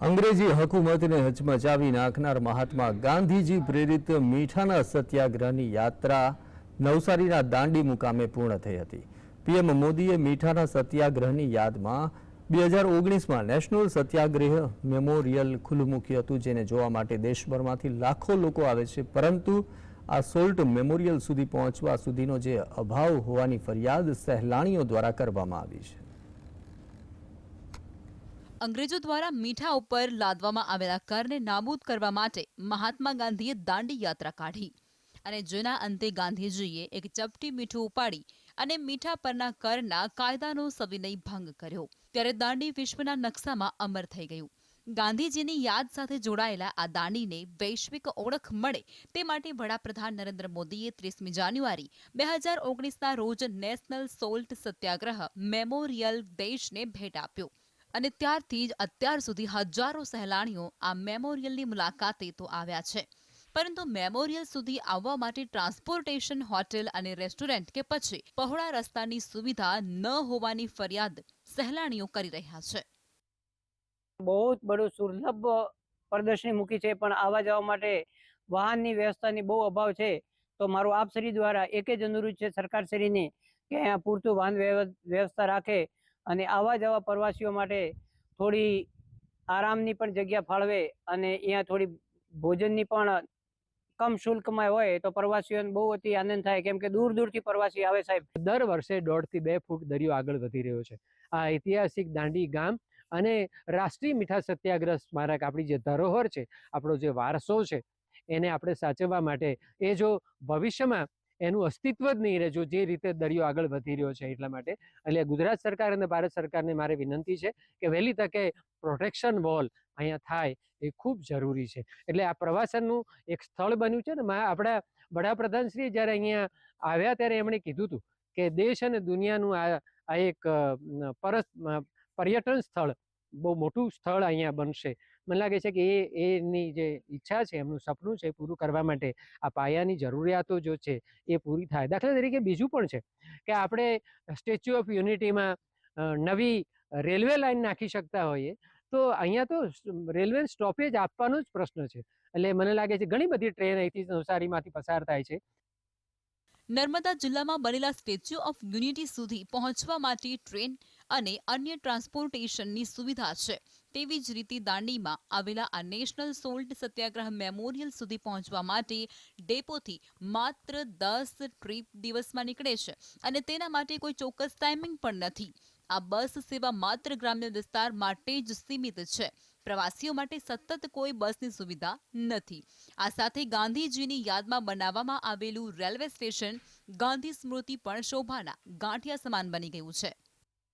અંગ્રેજી હકુમતને હચમચાવી નાખનાર મહાત્મા ગાંધીજી પ્રેરિત મીઠાના સત્યાગ્રહની યાત્રા નવસારીના દાંડી મુકામે પૂર્ણ થઈ હતી. પીએમ મોદીએ મીઠાના સત્યાગ્રહની યાદમાં બે હજાર ઓગણીસમાં નેશનલ સત્યાગ્રહ મેમોરિયલ ખુલ્લું મૂક્યું હતું, જેને જોવા માટે દેશભરમાંથી લાખો લોકો આવે છે. પરંતુ આ સોલ્ટ મેમોરિયલ સુધી પહોંચવા સુધીનો જે અભાવ હોવાની ફરિયાદ સહેલાણીઓ દ્વારા કરવામાં આવી છે. અંગ્રેજો દ્વારા મીઠા ઉપર લાદવામાં આવેલા કરને નાબૂદ કરવા માટે મહાત્મા ગાંધીએ દાંડી યાત્રા કાઢી અને જેના અંતે ગાંધીજીએ એક ચપટી મીઠું ઉપાડી અને મીઠા પરના કરના કાયદાનો સવિનય ભંગ કર્યો. ત્યારે દાંડી વિશ્વના નકશામાં અમર થઈ ગયું. ગાંધીજીની યાદ સાથે જોડાયેલા આ દાંડીને વૈશ્વિક ઓળખ મળે તે માટે વડાપ્રધાન નરેન્દ્ર મોદીએ ત્રીસમી જાન્યુઆરી બે હજાર ઓગણીસના રોજ નેશનલ સોલ્ટ સત્યાગ્રહ મેમોરિયલ દેશને ભેટ આપ્યો. અને ત્યારથી જ અત્યાર સુધી હજારો સહેલાણીઓ આ મેમોરિયલની મુલાકાતે તો આવ્યા છે. પરંતુ મેમોરિયલ સુધી આવવા માટે ટ્રાન્સપોર્ટેશન હોટેલ અને રેસ્ટોરન્ટ કે પછી પહોળા રસ્તાની સુવિધા ન હોવાની ફરિયાદ સહેલાણીઓ કરી રહ્યા છે. બહુ જ બડું સુલભ પ્રદર્શની મૂકી છે, પણ આવવા જવા માટે વાહનની વ્યવસ્થાની બહુ અભાવ છે. તો મારું આપ શ્રી દ્વારા એક જ અનુરોધ છે સરકાર શ્રીની કે અહીંયા પૂરતું વાહન વ્યવસ્થા રાખે. અને આવવા જવા પ્રવાસીઓ માટે થોડી આરામની પણ જગ્યા ફાળવે અને અહીંયા થોડી ભોજનની પણ કમ શુલ્કમાં હોય તો પ્રવાસીઓને બહુ અતિ આનંદ થાય. કેમ કે દૂર દૂરથી પ્રવાસી આવે સાહેબ. દર વર્ષે દોઢથી બે ફૂટ દરિયો આગળ વધી રહ્યો છે. આ ઐતિહાસિક દાંડી ગામ અને રાષ્ટ્રીય મીઠા સત્યાગ્રહ સ્મારક આપણી જે ધરોહર છે, આપણો જે વારસો છે, એને આપણે સાચવવા માટે એ જો ભવિષ્યમાં એનું અસ્તિત્વ જ નહીં રહે જો રીતે દરિયો આગળ વધી રહ્યો છે એટલા માટે. એટલે ગુજરાત સરકાર અને ભારત સરકારને મારે વિનંતી છે કે વહેલી તકે પ્રોટેક્શન વોલ અહીંયા થાય એ ખૂબ જરૂરી છે. એટલે આ પ્રવાસનનું એક સ્થળ બન્યું છે ને આપણા વડાપ્રધાન શ્રી જ્યારે અહીંયા આવ્યા ત્યારે એમણે કીધું હતું કે દેશ અને દુનિયાનું આ આ એક પરસ પર્યટન સ્થળ, બહુ મોટું સ્થળ અહીંયા બનશે. મને લાગે છે કે એ, એની જે ઈચ્છા છે, એમનું સપનું છે પૂરું કરવા માટે આ પાયાની જરૂરિયાતો જો છે એ પૂરી થાય. દાખલા તરીકે બીજું પણ છે કે આપણે સ્ટેચ્યુ ઓફ યુનિટીમાં નવી રેલવે લાઇન નાખી શકતા હોઈએ તો અહીંયા તો રેલવે સ્ટોપેજ આપવાનો જ પ્રશ્ન છે. એટલે મને લાગે છે ઘણી બધી ટ્રેન અહીંથી નવસારીમાંથી પસાર થાય છે. નર્મદા જિલ્લામાં બનેલા સ્ટેચ્યુ ઓફ યુનિટી સુધી પહોંચવા માટે ટ્રેન અને અન્ય ટ્રાન્સપોર્ટેશનની સુવિધા છે. તેવી જ રીતે દાંડીમાં આવેલા આ નેશનલ સોલ્ટ સત્યાગ્રહ મેમોરિયલ સુધી પહોંચવા માટે ડેપોથી માત્ર દસ ટ્રીપ દિવસમાં નીકળે છે અને તેના માટે કોઈ ચોક્કસ ટાઈમિંગ પણ નથી. આ બસ સેવા માત્ર ગ્રામ્ય વિસ્તાર માટે જ સીમિત છે. પ્રવાસીઓ માટે સતત કોઈ બસની સુવિધા નથી. આ સાથે ગાંધીજીની યાદમાં બનાવવામાં આવેલું રેલવે સ્ટેશન ગાંધી સ્મૃતિ પણ શોભાના ગાંઠિયા સમાન બની ગયું છે.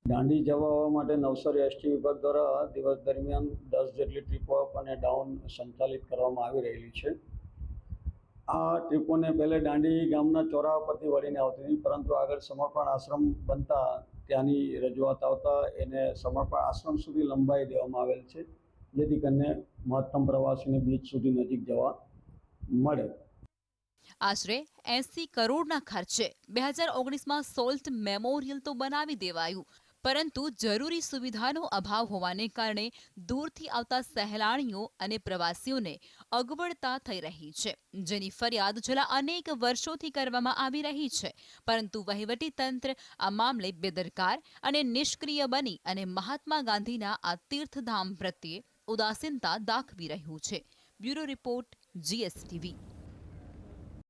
દાંડી જવા માટે નવસારી એસટી વિભાગ દ્વારા દિવસ દરમિયાન દસ જેટલી ટ્રીપો અપ અને ડાઉન સંચાલિત કરવામાં આવી રહેલી છે. આ ટ્રીપોને પહેલે દાંડી ગામના ચોરા પરથી વળીને આવતી હતી, પરંતુ આગળ સમર્પણ આશ્રમ બનતા ત્યાંની રજૂઆત આવતા એને સમર્પણ આશ્રમ સુધી લંબાઈ દેવામાં આવેલ છે, જેથી કરીને મહત્તમ પ્રવાસીને બીચ સુધી નજીક જવા મળે. આશરે એસી કરોડના ખર્ચે બે હજાર ઓગણીસમાં સોલ્ટ મેમોરિયલ તો બનાવી દેવાયું. પરંતુ જરૂરી સુવિધાનો અભાવ હોવાને કારણે દૂરથી આવતા સહેલાણીઓ અને પ્રવાસીઓને અગવડતા થઈ રહી છે. જેની ફરિયાદ છેલ્લા અનેક વર્ષોથી કરવામાં આવી રહી છે. પરંતુ વહીવટી તંત્ર આ મામલે બેદરકાર અને નિષ્ક્રિય બની અને મહાત્મા ગાંધીના આ તીર્થધામ પ્રત્યે ઉદાસીનતા દાખવી રહ્યું છે. Bureau report, GSTV.